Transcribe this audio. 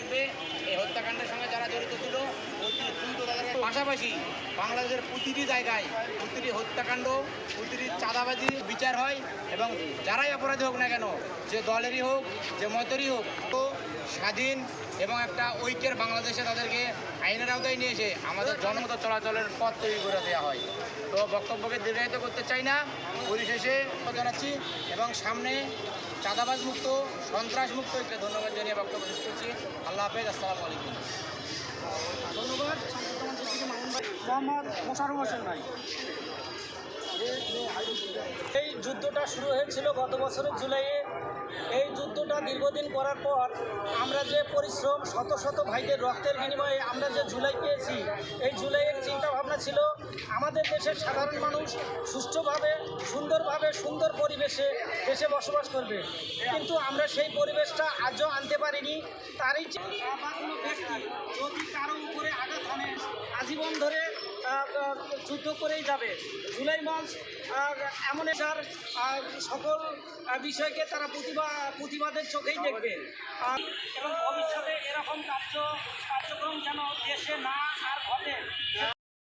থাকবে। এই হত্যাকাণ্ডের সঙ্গে যারা জড়িত ছিল দ্রুত তাদেরকে পাশাপাশি বাংলাদেশের প্রতিটি জায়গায় প্রতিটি হত্যাকাণ্ড, প্রতিটি চাঁদাবাজি বিচার হয় এবং যারাই অপরাধী হোক না কেন, যে দলেরই হোক, যে মতেরই হোক তো স্বাধীন এবং একটা ঐক্যের বাংলাদেশে তাদেরকে আইনের আওতায় নিয়ে এসে আমাদের জনমত চলাচলের পথ তৈরি করে দেওয়া হয়। তো বক্তব্যকে দীর্ঘায়িত করতে চাই না। পরিশেষে জানাচ্ছি এবং সামনে চাঁদাবাজ মুক্ত সন্ত্রাস মুক্ত একটা ধন্যবাদ জানিয়ে বক্তব্য আল্লাহ হাফেজ আসসালামু আলাইকুম। ধন্যবাদ মোহাম্মদ মোশারফ হোসেন ভাই। এই যুদ্ধটা শুরু হয়েছিল গত বছরের জুলাইয়ে। এই যুদ্ধটা দীর্ঘদিন করার পর আমরা যে পরিশ্রম শত শত ভাইদের রক্তের বিনিময়ে আমরা যে জুলাই পেয়েছি এই জুলাইয়ের চিন্তা ভাবনা ছিল আমাদের দেশের সাধারণ মানুষ সুষ্ঠুভাবে সুন্দরভাবে সুন্দর পরিবেশে দেশে বসবাস করবে। কিন্তু আমরা সেই পরিবেশটা আজও আনতে পারিনি। তারই চি- বা কোনো ব্যক্তি যদি কারও উপরে আঘাত হানে আজীবন ধরে যুদ্ধ করেই যাবে। জুলাই আহ, এমন যার সকল বিষয়কে তারা প্রতিভা প্রতিবাদের চোখেই দেখবে। এবং ভবিষ্যতে এরকম কার্য কার্যক্রম যেন দেশে না